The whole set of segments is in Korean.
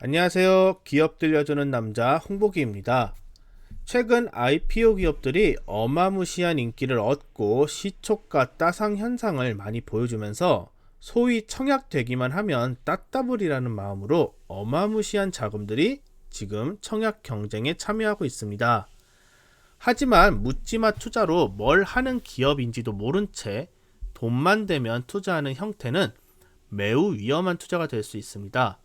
안녕하세요. 기업 들려주는 남자 홍보기입니다. 최근 IPO 기업들이 어마무시한 인기를 얻고 시초가 따상 현상을 많이 보여주면서 소위 청약되기만 하면 따따블이라는 마음으로 어마무시한 자금들이 지금 청약 경쟁에 참여하고 있습니다. 하지만 묻지마 투자로 뭘 하는 기업인지도 모른 채 돈만 되면 투자하는 형태는 매우 위험한 투자가 될 수 있습니다.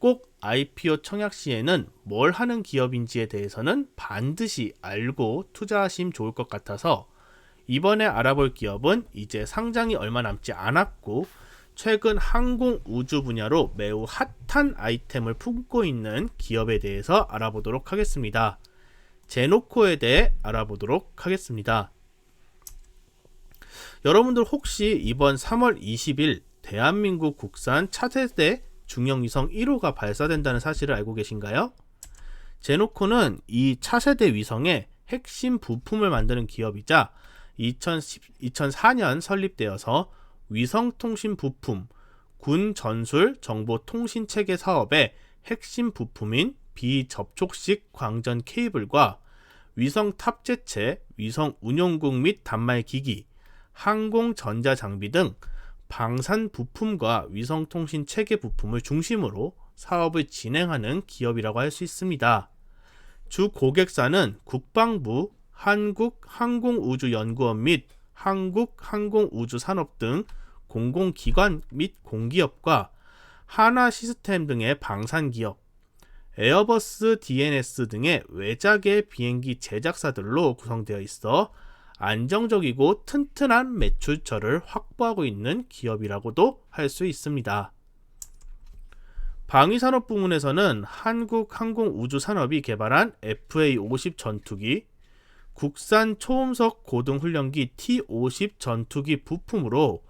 꼭 IPO 청약 시에는 뭘 하는 기업인지에 대해서는 반드시 알고 투자하시면 좋을 것 같아서 이번에 알아볼 기업은 이제 상장이 얼마 남지 않았고 최근 항공 우주 분야로 매우 핫한 아이템을 품고 있는 기업에 대해서 알아보도록 하겠습니다. 제노코에 대해 알아보도록 하겠습니다. 여러분들 혹시 이번 3월 20일 대한민국 국산 차세대 중형위성 1호가 발사된다는 사실을 알고 계신가요? 제노코는 이 차세대 위성의 핵심 부품을 만드는 기업이자 2010, 2004년 설립되어서 위성통신 부품, 군 전술 정보 통신 체계 사업의 핵심 부품인 비접촉식 광전 케이블과 위성 탑재체, 위성 운용국 및 단말 기기, 항공 전자 장비 등 방산 부품과 위성통신 체계 부품을 중심으로 사업을 진행하는 기업이라고 할 수 있습니다. 주 고객사는 국방부, 한국항공우주연구원 및 한국항공우주산업 등 공공기관 및 공기업과 하나 시스템 등의 방산기업, 에어버스 DNS 등의 외작의 비행기 제작사들로 구성되어 있어 안정적이고 튼튼한 매출처를 확보하고 있는 기업이라고도 할 수 있습니다. 방위산업 부문에서는 한국항공우주산업이 개발한 FA-50 전투기, 국산 초음속 고등훈련기 T-50 전투기 부품으로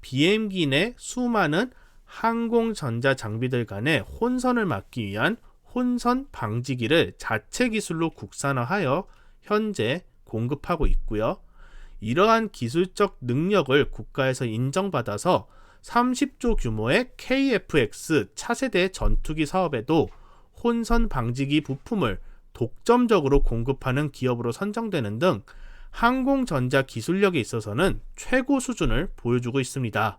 비행기 내 수많은 항공전자 장비들 간의 혼선을 막기 위한 혼선 방지기를 자체 기술로 국산화하여 현재 공급하고 있고요. 이러한 기술적 능력을 국가에서 인정받아서 30조 규모의 KFX 차세대 전투기 사업에도 혼선 방지기 부품을 독점적으로 공급하는 기업으로 선정되는 등 항공전자 기술력에 있어서는 최고 수준을 보여주고 있습니다.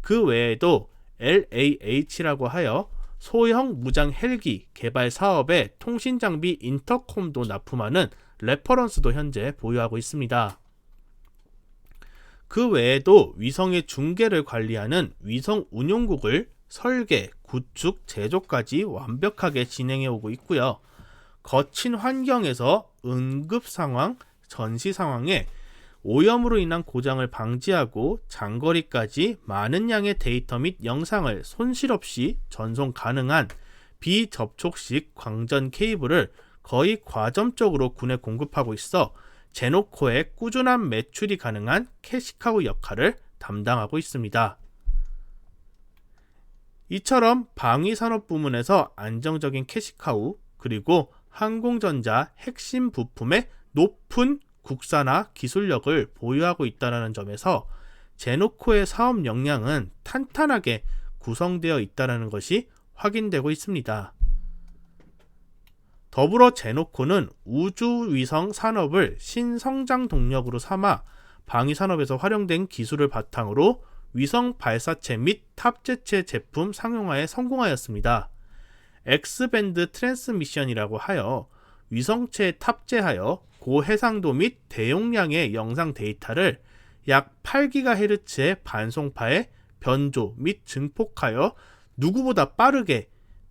그 외에도 LAH라고 하여 소형 무장 헬기 개발 사업에 통신 장비 인터콤도 납품하는 레퍼런스도 현재 보유하고 있습니다. 그 외에도 위성의 중계를 관리하는 위성 운용국을 설계, 구축, 제조까지 완벽하게 진행해 오고 있고요. 거친 환경에서 응급 상황, 전시 상황에 오염으로 인한 고장을 방지하고 장거리까지 많은 양의 데이터 및 영상을 손실 없이 전송 가능한 비접촉식 광전 케이블을 거의 과점적으로 군에 공급하고 있어 제노코의 꾸준한 매출이 가능한 캐시카우 역할을 담당하고 있습니다. 이처럼 방위산업 부문에서 안정적인 캐시카우 그리고 항공전자 핵심 부품의 높은 국산화 기술력을 보유하고 있다는 점에서 제노코의 사업 역량은 탄탄하게 구성되어 있다는 것이 확인되고 있습니다. 더불어 제노코는 우주위성 산업을 신성장 동력으로 삼아 방위산업에서 활용된 기술을 바탕으로 위성 발사체 및 탑재체 제품 상용화에 성공하였습니다. X밴드 트랜스미션이라고 하여 위성체에 탑재하여 고해상도 및 대용량의 영상 데이터를 약 8GHz의 반송파에 변조 및 증폭하여 누구보다 빠르게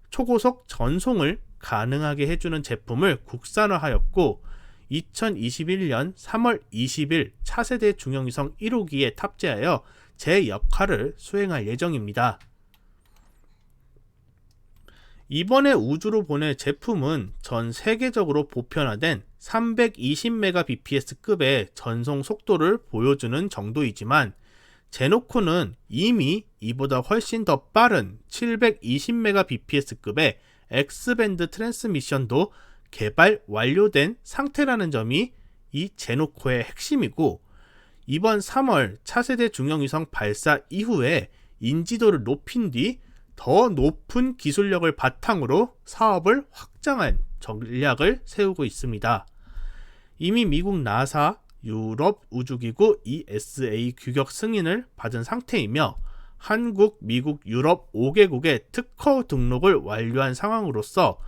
초고속 전송을 가능하게 해주는 제품을 국산화하였고 2021년 3월 20일 차세대 중형위성 1호기에 탑재하여 제 역할을 수행할 예정입니다. 이번에 우주로 보낼 제품은 전 세계적으로 보편화된 320Mbps급의 전송 속도를 보여주는 정도이지만 제노코는 이미 이보다 훨씬 더 빠른 720Mbps급의 X밴드 트랜스미션도 개발 완료된 상태라는 점이 이 제노코의 핵심이고 이번 3월 차세대 중형위성 발사 이후에 인지도를 높인 뒤 더 높은 기술력을 바탕으로 사업을 확장한 전략을 세우고 있습니다. 이미 미국 나사, 유럽 우주기구 ESA 규격 승인을 받은 상태이며 한국, 미국, 유럽 5개국의 특허 등록을 완료한 상황으로서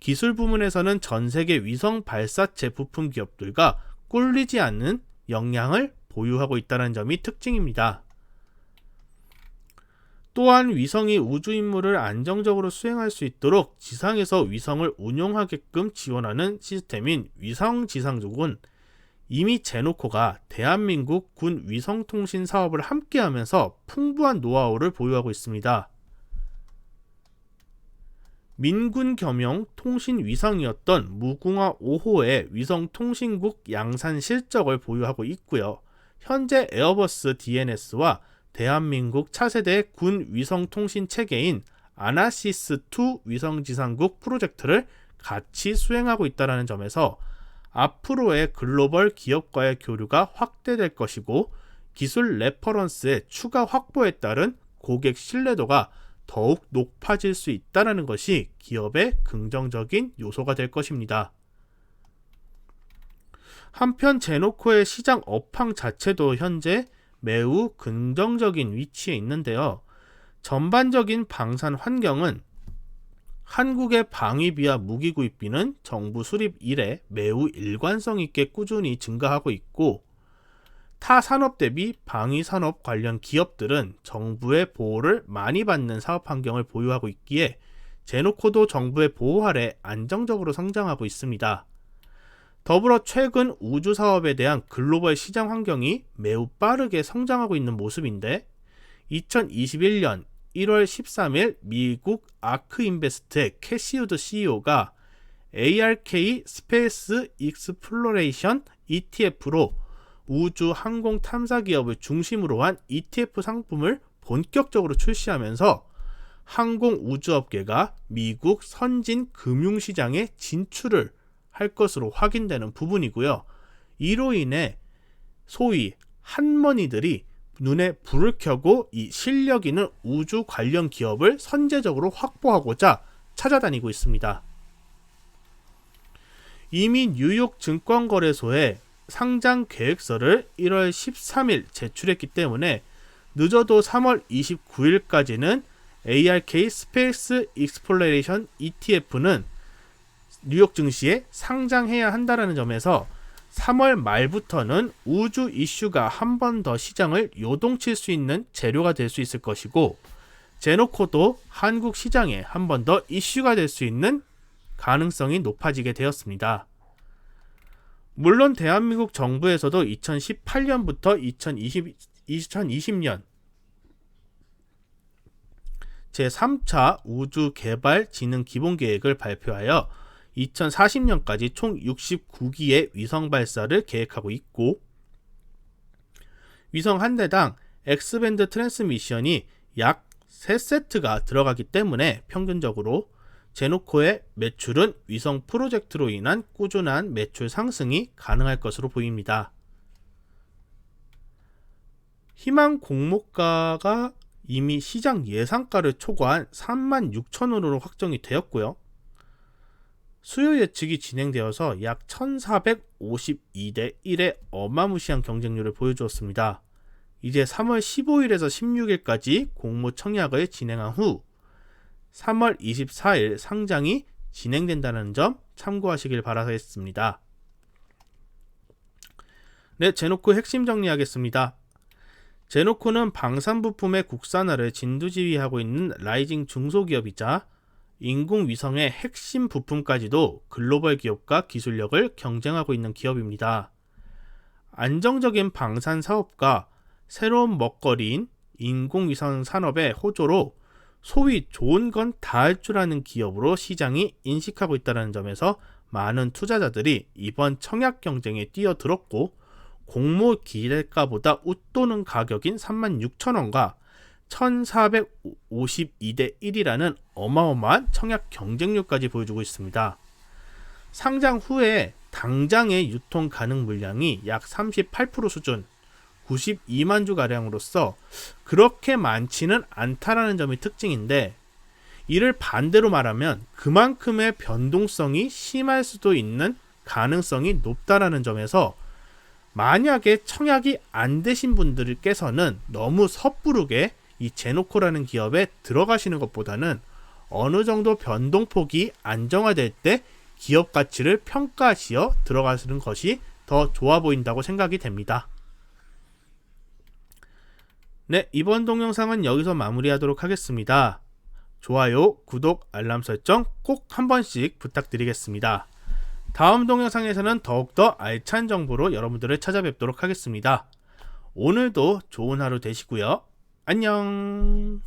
기술 부문에서는 전 세계 위성 발사체 부품 기업들과 꿀리지 않는 역량을 보유하고 있다는 점이 특징입니다. 또한 위성이 우주 임무를 안정적으로 수행할 수 있도록 지상에서 위성을 운용하게끔 지원하는 시스템인 위성 지상국은 이미 제노코가 대한민국 군 위성통신 사업을 함께하면서 풍부한 노하우를 보유하고 있습니다. 민군 겸용 통신 위성이었던 무궁화 5호의 위성통신국 양산 실적을 보유하고 있고요. 현재 에어버스 DNS와 대한민국 차세대 군 위성통신 체계인 아나시스2 위성지상국 프로젝트를 같이 수행하고 있다는 점에서 앞으로의 글로벌 기업과의 교류가 확대될 것이고 기술 레퍼런스의 추가 확보에 따른 고객 신뢰도가 더욱 높아질 수 있다는 것이 기업의 긍정적인 요소가 될 것입니다. 한편 제노코의 시장 업황 자체도 현재 매우 긍정적인 위치에 있는데요. 전반적인 방산 환경은 한국의 방위비와 무기 구입비는 정부 수립 이래 매우 일관성 있게 꾸준히 증가하고 있고 타 산업 대비 방위 산업 관련 기업들은 정부의 보호를 많이 받는 사업 환경을 보유하고 있기에 제노코도 정부의 보호 아래 안정적으로 성장하고 있습니다. 더불어 최근 우주 사업에 대한 글로벌 시장 환경이 매우 빠르게 성장하고 있는 모습인데 2021년 1월 13일 미국 아크 인베스트의 캐시우드 CEO가 ARK 스페이스 익스플로레이션 ETF로 우주 항공 탐사 기업을 중심으로 한 ETF 상품을 본격적으로 출시하면서 항공 우주업계가 미국 선진 금융시장에 진출을 할 것으로 확인되는 부분이고요. 이로 인해 소위 한머니들이 눈에 불을 켜고 이 실력 있는 우주 관련 기업을 선제적으로 확보하고자 찾아다니고 있습니다. 이미 뉴욕 증권거래소에 상장 계획서를 1월 13일 제출했기 때문에 늦어도 3월 29일까지는 ARK 스페이스 익스플레이션 ETF는 뉴욕 증시에 상장해야 한다는 점에서 3월 말부터는 우주 이슈가 한 번 더 시장을 요동칠 수 있는 재료가 될 수 있을 것이고 제노코도 한국 시장에 한 번 더 이슈가 될 수 있는 가능성이 높아지게 되었습니다. 물론 대한민국 정부에서도 2018년부터 2020, 2020년 제3차 우주 개발 진흥 기본 계획을 발표하여 2040년까지 총 69기의 위성 발사를 계획하고 있고 위성 한 대당 X밴드 트랜스미션이 약 3세트가 들어가기 때문에 평균적으로 제노코의 매출은 위성 프로젝트로 인한 꾸준한 매출 상승이 가능할 것으로 보입니다. 희망 공모가가 이미 시장 예상가를 초과한 3만 6천 원으로 확정이 되었고요. 수요 예측이 진행되어서 약 1452대 1의 어마무시한 경쟁률을 보여주었습니다. 이제 3월 15일에서 16일까지 공모 청약을 진행한 후 3월 24일 상장이 진행된다는 점 참고하시길 바라겠습니다. 네, 제노코 핵심 정리하겠습니다. 제노코는 방산 부품의 국산화를 진두지휘하고 있는 라이징 중소기업이자 인공위성의 핵심 부품까지도 글로벌 기업과 기술력을 경쟁하고 있는 기업입니다. 안정적인 방산 사업과 새로운 먹거리인 인공위성 산업의 호조로 소위 좋은 건 다 할 줄 아는 기업으로 시장이 인식하고 있다는 점에서 많은 투자자들이 이번 청약 경쟁에 뛰어들었고 공모 기대가보다 웃도는 가격인 36,000원과 1452대 1이라는 어마어마한 청약 경쟁률까지 보여주고 있습니다. 상장 후에 당장의 유통 가능 물량이 약 38% 수준 92만 주 가량으로서 그렇게 많지는 않다라는 점이 특징인데 이를 반대로 말하면 그만큼의 변동성이 심할 수도 있는 가능성이 높다라는 점에서 만약에 청약이 안 되신 분들께서는 너무 섣부르게 이 제노코라는 기업에 들어가시는 것보다는 어느 정도 변동폭이 안정화될 때 기업 가치를 평가하시어 들어가시는 것이 더 좋아 보인다고 생각이 됩니다. 네, 이번 동영상은 여기서 마무리하도록 하겠습니다. 좋아요, 구독, 알람 설정 꼭 한 번씩 부탁드리겠습니다. 다음 동영상에서는 더욱더 알찬 정보로 여러분들을 찾아뵙도록 하겠습니다. 오늘도 좋은 하루 되시고요. 안녕.